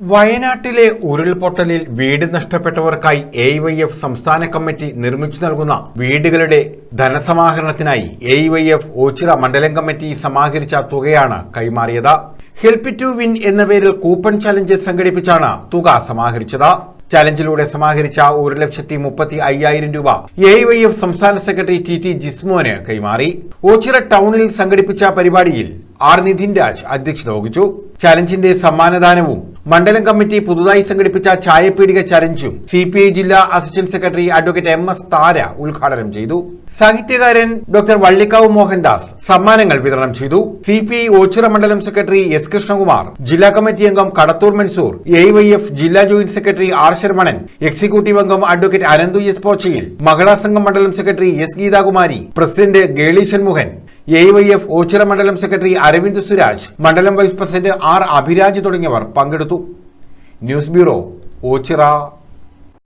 വയനാട്ടിലെ ഉരുൾപൊട്ടലിൽ വീട് നഷ്ടപ്പെട്ടവർക്കായി എ വൈ എഫ് സംസ്ഥാന കമ്മിറ്റി നിർമ്മിച്ചു നൽകുന്ന വീടുകളുടെ ധനസമാഹരണത്തിനായി എ വൈ എഫ് ഓച്ചിറ മണ്ഡലം കമ്മിറ്റി സമാഹരിച്ച തുകയാണ് കൈമാറിയത്. ഹെൽപ്പ് ടു വിൻ എന്ന പേരിൽ കൂപ്പൺ ചലഞ്ച് സംഘടിപ്പിച്ചാണ് തുക സമാഹരിച്ചത്. ചലഞ്ചിലൂടെ സമാഹരിച്ച ഒരു ലക്ഷത്തി മുപ്പത്തി അയ്യായിരം രൂപ എ വൈ എഫ് സംസ്ഥാന സെക്രട്ടറി ടി ടി ജിസ്മോന് കൈമാറി. ഓച്ചിറ ടൗണിൽ സംഘടിപ്പിച്ച പരിപാടിയിൽ ആർ നിധിൻ രാജ് അധ്യക്ഷത വഹിച്ചു. ചലഞ്ചിന്റെ സമ്മാനദാനവും മണ്ഡലം കമ്മിറ്റി പുതുതായി സംഘടിപ്പിച്ച ചായപ്പീടിക ചലഞ്ചും സി പി ഐ ജില്ലാ assistant secretary advocate M S Thara ഉദ്ഘാടനം ചെയ്തു. സാഹിത്യകാരൻ ഡോക്ടർ വള്ളിക്കാവ് മോഹൻദാസ് സമ്മാനങ്ങൾ വിതരണം ചെയ്തു. സി പി ഐ ഓച്ചിറ മണ്ഡലം സെക്രട്ടറി എസ് കൃഷ്ണകുമാർ ജില്ലാ കമ്മിറ്റി അംഗം Kadathur Mansoor A Y F ജില്ലാ joint secretary R Sharmanan executive അംഗം അഡ്വക്കേറ്റ് അനന്തു എസ് പോച്ചയിൽ മഹിളാ സംഘം മണ്ഡലം secretary S Geethakumari president Geli Shanmughan A Y F Oachira മണ്ഡലം സെക്രട്ടറി അരവിന്ദ് സുരാജ് മണ്ഡലം വൈസ് പ്രസിഡന്റ് ആർ അഭിരാജ് തുടങ്ങിയവർ പങ്കെടുത്തു. News bureau Oachira.